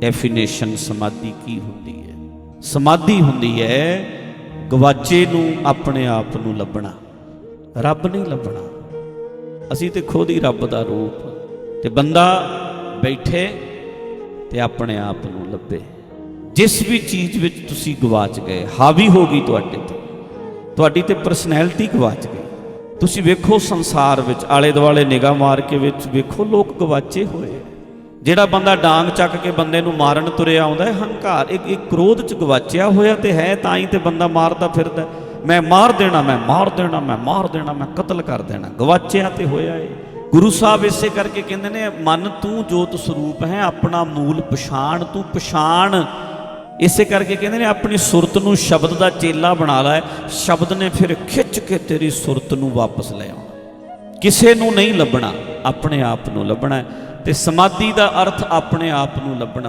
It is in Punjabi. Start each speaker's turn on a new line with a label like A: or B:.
A: ਡੈਫੀਨੇਸ਼ਨ ਸਮਾਧੀ ਕੀ ਹੁੰਦੀ ਹੈ? ਸਮਾਧੀ ਹੁੰਦੀ ਹੈ ਗਵਾਚੇ ਨੂੰ ਆਪਣੇ ਆਪ ਨੂੰ ਲੱਭਣਾ, ਰੱਬ ਨਹੀਂ ਲੱਭਣਾ। ਅਸੀਂ ਤੇ ਖੁਦ ਹੀ ਰੱਬ ਦਾ ਰੂਪ ਤੇ ਬੰਦਾ ਬੈਠੇ ਤੇ ਆਪਣੇ ਆਪ ਨੂੰ ਲੱਭੇ। ਜਿਸ ਵੀ ਚੀਜ਼ ਵਿੱਚ ਤੁਸੀਂ ਗਵਾਚ ਗਏ, ਹਾਵੀ ਹੋ ਗਈ ਤੁਹਾਡੇ ਤੇ, ਤੁਹਾਡੀ ਤੇ ਪਰਸਨੈਲਿਟੀ ਗਵਾਚ ਗਈ। ਤੁਸੀਂ ਵੇਖੋ ਸੰਸਾਰ ਵਿੱਚ ਆਲੇ ਦੁਆਲੇ ਨਿਗਾਹ ਮਾਰ ਕੇ ਵਿੱਚ ਵੇਖੋ ਲੋਕ ਗਵਾਚੇ ਹੋਏ। ਜਿਹੜਾ ਬੰਦਾ ਡਾਂਗ ਚੱਕ ਕੇ ਬੰਦੇ ਨੂੰ ਮਾਰਨ ਤੁਰਿਆ ਆਉਂਦਾ ਹੈ, ਹੰਕਾਰ, ਇੱਕ ਇੱਕ ਕ੍ਰੋਧ ਚ ਗਵਾਚਿਆ ਹੋਇਆ ਤੇ ਹੈ, ਤਾਂ ਹੀ ਤੇ ਬੰਦਾ ਮਾਰਦਾ ਫਿਰਦਾ ਮੈਂ ਮਾਰ ਦੇਣਾ, ਮੈਂ ਮਾਰ ਦੇਣਾ, ਮੈਂ ਮਾਰ ਦੇਣਾ, ਮੈਂ ਕਤਲ ਕਰ ਦੇਣਾ। ਗਵਾਚਿਆ ਤੇ ਹੋਇਆ ਏ। ਗੁਰੂ ਸਾਹਿਬ ਇਸੇ ਕਰਕੇ ਕਹਿੰਦੇ ਨੇ, ਮਨ ਤੂੰ ਜੋਤ ਸਰੂਪ ਹੈ, ਆਪਣਾ ਮੂਲ ਪਛਾਣ ਤੂੰ ਪਛਾਣ। ਇਸੇ ਕਰਕੇ ਕਹਿੰਦੇ ਨੇ, ਆਪਣੀ ਸੁਰਤ ਨੂੰ ਸ਼ਬਦ ਦਾ ਚੇਲਾ ਬਣਾ ਲੈ। ਸ਼ਬਦ ਨੇ ਫਿਰ ਖਿੱਚ ਕੇ ਤੇਰੀ ਸੁਰਤ ਨੂੰ ਵਾਪਸ ਲੈ ਆਉਣਾ। ਕਿਸੇ ਨੂੰ ਨਹੀਂ ਲੱਭਣਾ, ਆਪਣੇ ਆਪ ਨੂੰ ਲੱਭਣਾ ਹੈ। ਤੇ ਸਮਾਧੀ ਦਾ ਅਰਥ ਆਪਣੇ ਆਪ ਨੂੰ ਲੱਭਣਾ